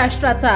राष्ट्राचा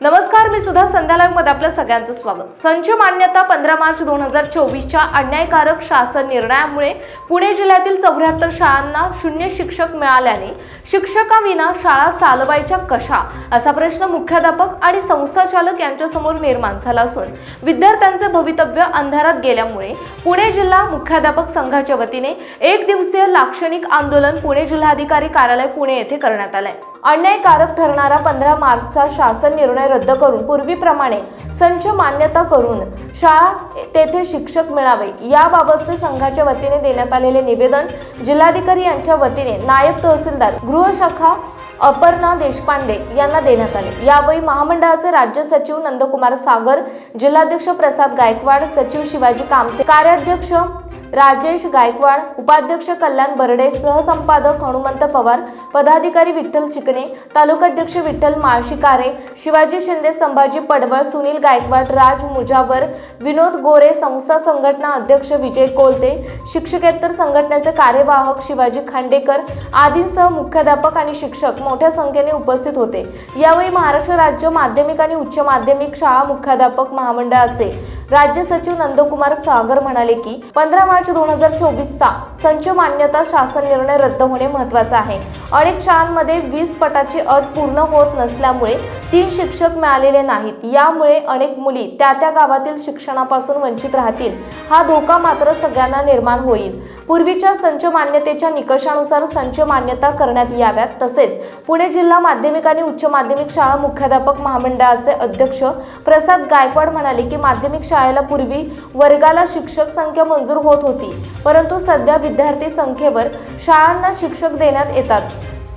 नमस्कार मी सुद्धा संध्यालामध्ये आपलं सगळ्यांचं स्वागत. संच मान्यता पंधरा मार्च दोन हजार चोवीसच्या अन्यायकारक शासन निर्णयामुळे पुणे जिल्ह्यातील चौऱ्याहत्तर शाळांना शून्य शिक्षक मिळाल्याने शिक्षकाविना शाळा चालवायच्या कशा? असा प्रश्न मुख्याध्यापक आणि संस्थाचालक यांच्यासमोर निर्माण झाला असून विद्यार्थ्यांचे भवितव्य अंधारात गेल्यामुळे पुणे जिल्हा मुख्याध्यापक संघाच्या वतीने एक दिवसीय लाक्षणिक आंदोलन पुणे जिल्हाधिकारी कार्यालय पुणे येथे करण्यात आलंय. अन्यायकारक ठरणारा पंधरा मार्चचा शासन निर्णय रद्द करून पूर्वीप्रमाणे संच मान्यता करून शाळा तेथे शिक्षक मिळावे याबाबतचे संघाच्या वतीने देण्यात आलेले निवेदन जिल्हाधिकारी यांच्या वतीने नायब तहसीलदार गृहशाखा अपर्णा देशपांडे यांना देण्यात आले. यावेळी महामंडळाचे राज्य सचिव नंदकुमार सागर जिल्हाध्यक्ष प्रसाद गायकवाड सचिव शिवाजी कामते कार्याध्यक्ष राजेश गायकवाड उपाध्यक्ष कल्याण बर्डे सहसंपादक हनुमंत पवार पदाधिकारी विठ्ठल चिकणे तालुकाध्यक्ष विठ्ठल माळशिकारे शिवाजी शिंदे संभाजी पडवळ सुनील गायकवाड राज मुजावर विनोद गोरे संस्था संघटना अध्यक्ष विजय कोलते शिक्षकेतर संघटनेचे कार्यवाहक शिवाजी खांडेकर आदींसह मुख्याध्यापक आणि शिक्षक मोठ्या संख्येने उपस्थित होते. यावेळी महाराष्ट्र राज्य माध्यमिक आणि उच्च माध्यमिक शाळा मुख्याध्यापक महामंडळाचे राज्य सचिव नंदकुमार सागर म्हणाले की पंधरा मार्च दोन हजार चोवीसचा संच मान्यता शासन निर्णय रद्द होणे महत्त्वाचा आहे. अनेक शाळांमध्ये वीस पटाची अट पूर्ण होत नसल्यामुळे तीन शिक्षक मिळालेले नाहीत. यामुळे अनेक मुली त्या त्या गावातील शिक्षणापासून वंचित राहतील. हा धोका मात्र सगळ्यांना निर्माण होईल. पूर्वीच्या संच मान्यतेच्या निकषानुसार संच मान्यता करण्यात याव्यात. तसेच पुणे जिल्हा माध्यमिक आणि उच्च माध्यमिक शाळा मुख्याध्यापक महामंडळाचे अध्यक्ष प्रसाद गायकवाड म्हणाले की माध्यमिक शाळेला पूर्वी वर्गाला शिक्षक संख्या मंजूर होत. होती. परंतु सध्या विद्यार्थी संख्येवर शाळांना शिक्षक देण्यात येतात.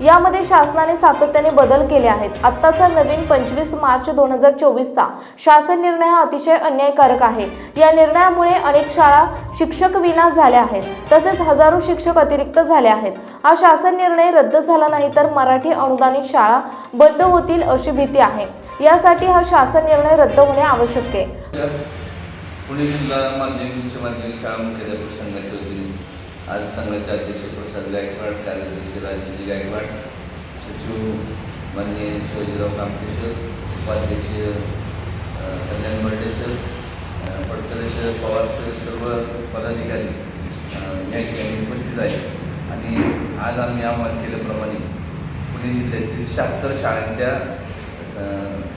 यामध्ये शासनाने सातत्याने बदल केले आहेत. आत्ताचा नवीन पंचवीस मार्च दोन हजार चोवीसचा शासन निर्णय हा अतिशय अन्यायकारक आहे. या निर्णयामुळे अनेक शाळा शिक्षक विना झाल्या आहेत. तसेच हजारो शिक्षक अतिरिक्त झाले आहेत. हा शासन निर्णय रद्द झाला नाही तर मराठी अनुदानित शाळा बंद होतील अशी भीती आहे. यासाठी हा शासन निर्णय रद्द होणे आवश्यक आहे. पुणे जिल्हा माध्यमिक उच्च माध्यमिक शाळा मुख्याध्यापक संघाच्या वतीने आज संघाचे अध्यक्ष प्रसाद गायकवाड कार्याध्यक्ष राजेजी गायकवाड सचिव मान्य शिवाजीराव कामते सर उपाध्यक्ष Kalyan Barde sir Phadtare sir Pawar sir सर्व पदाधिकारी या ठिकाणी उपस्थित आहेत. आणि आज आम्ही आवाहन केल्याप्रमाणे पुणे जिल्ह्यातील शहात्तर शाळांच्या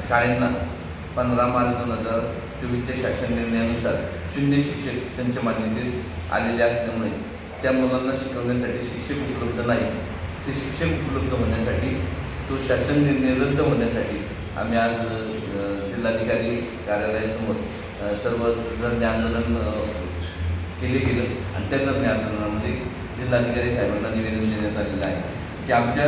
शाळांना पंधरा मार्च दोन हजार चोवीसच्या शासन निर्णयानुसार शून्य शिक्षक त्यांच्या मान्यतेत आलेले असल्यामुळे त्या मुलांना शिकवण्यासाठी शिक्षक उपलब्ध नाही. ते शिक्षक उपलब्ध होण्यासाठी तो शासन निर्णय रद्द होण्यासाठी आम्ही आज जिल्हाधिकारी कार्यालयासमोर सर्व धरणे आंदोलन केले गेलं. आणि त्या धरणे आंदोलनामध्ये जिल्हाधिकारी साहेबांना निवेदन देण्यात आलेलं आहे की आमच्या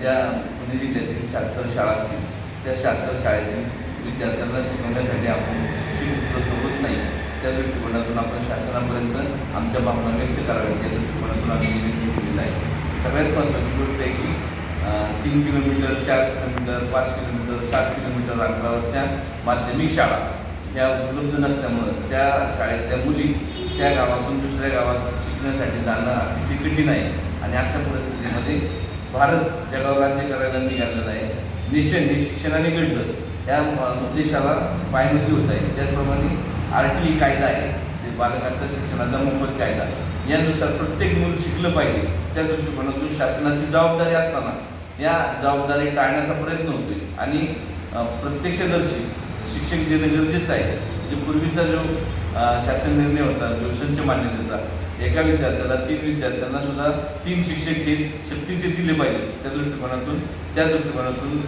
ज्या पुणे जिल्ह्यातील शास्त्र शाळा असतील त्या शास्त्र शाळेतील विद्यार्थ्यांना शिकवण्यासाठी आपण शिक्षण उपलब्ध होत नाही त्या दृष्टिकोनातून आपण शासनापर्यंत आमच्या भावना व्यक्त कराव्यात या दृष्टिकोनातून आम्ही निवेदन केलेलं आहे सगळ्यात महत्त्वाची गोष्ट आहे की तीन किलोमीटर चार किलोमीटर पाच किलोमीटर सात किलोमीटर अंतरावरच्या माध्यमिक शाळा ह्या उपलब्ध नसल्यामुळं त्या शाळेतल्या मुली त्या गावातून दुसऱ्या गावात शिकण्यासाठी जाणं अतिशय कठीण आहे आणि अशा परिस्थितीमध्ये भारत जगावर राज्य करायला निघालेला आहे नेशन हे शिक्षणाने घडलं त्या उद्देशाला पायमती होत आहे. त्याचप्रमाणे आर टी ई कायदा आहे. बालकांचा शिक्षणाचा मोफत कायदा. यानुसार प्रत्येक मूल शिकलं पाहिजे. त्या दृष्टिकोनातून शासनाची जबाबदारी असताना या जबाबदारी टाळण्याचा प्रयत्न होतोय. आणि प्रत्यक्षदर्शी शिक्षक देणं गरजेचं आहे. म्हणजे पूर्वीचा जो शासन निर्णय होता जो संच मान्यतेचा एका विद्यार्थ्याला तीन विद्यार्थ्यांना सुद्धा तीन शिक्षक हे सक्तीचे दिले पाहिजे. त्या दृष्टिकोनातून त्या दृष्टिकोनातून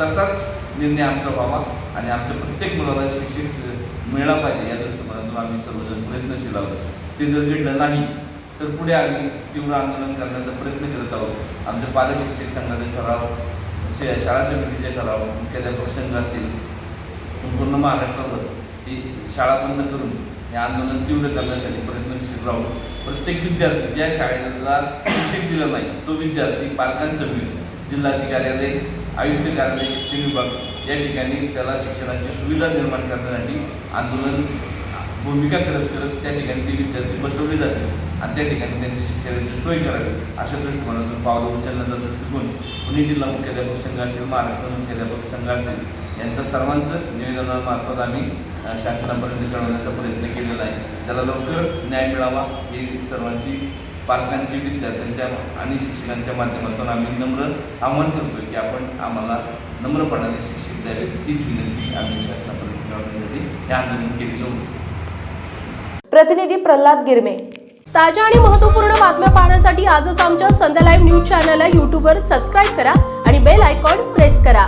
तसाच निर्णय आमचा व्हावा आणि आमच्या प्रत्येक मुलाला शिक्षक मिळाला पाहिजे या दृष्टिकोनातून आम्ही सर्वजण प्रयत्नशील आहोत. ते जर घडलं नाही तर पुढे आम्ही तीव्र आंदोलन करण्याचा प्रयत्न करत आहोत. आमचे पालक शिक्षक संघाचे ठराव शाळा समितीचे ठराव मुख्याध्यापक संघ असेल पूर्ण महाराष्ट्रावर ही शाळा बंद करून हे आंदोलन तीव्र करण्यासाठी प्रयत्नशील राहून प्रत्येक विद्यार्थी ज्या शाळेला शिक्षक दिलं नाही तो विद्यार्थी पालकांसमोर जिल्हाधिकार्यालय आयुक्त कार्यालय शिक्षण विभाग या ठिकाणी त्याला शिक्षणाची सुविधा निर्माण करण्यासाठी आंदोलन भूमिका करत करत त्या ठिकाणी ते विद्यार्थी बसवले जाते आणि त्या ठिकाणी त्यांची शिक्षणाची सोय करावी अशा दृष्टिकोनातून पावलं उचलण्याचा दृष्टिकोन पुणे जिल्हा मुख्याध्यापक संघ असेल महाराष्ट्र मुख्याध्यापक संघ असेल यांचं सर्वांचं निवेदनामार्फत आम्ही शासनापर्यंत कळवण्याचा प्रयत्न केलेला आहे. त्याला लवकर न्याय मिळावा ही सर्वांची पालकांची विद्यार्थ्यांच्या आणि शिक्षकांच्या माध्यमातून आम्ही नम्र आव्हान करतोय की आपण आम्हाला नम्रपणाने शिक्षित द्यावेत हीच विनंती आम्ही शासनापर्यंत हे आंदोलन केलेलं होतं. प्रतिनिधी प्रल्हाद गिरमे. ताज्या आणि महत्त्वपूर्ण बातम्या पाहण्यासाठी आजच आमच्या संध्या लाईव्ह न्यूज चॅनलला यूट्यूबवर सबस्क्राईब करा आणि बेल आयकॉन प्रेस करा.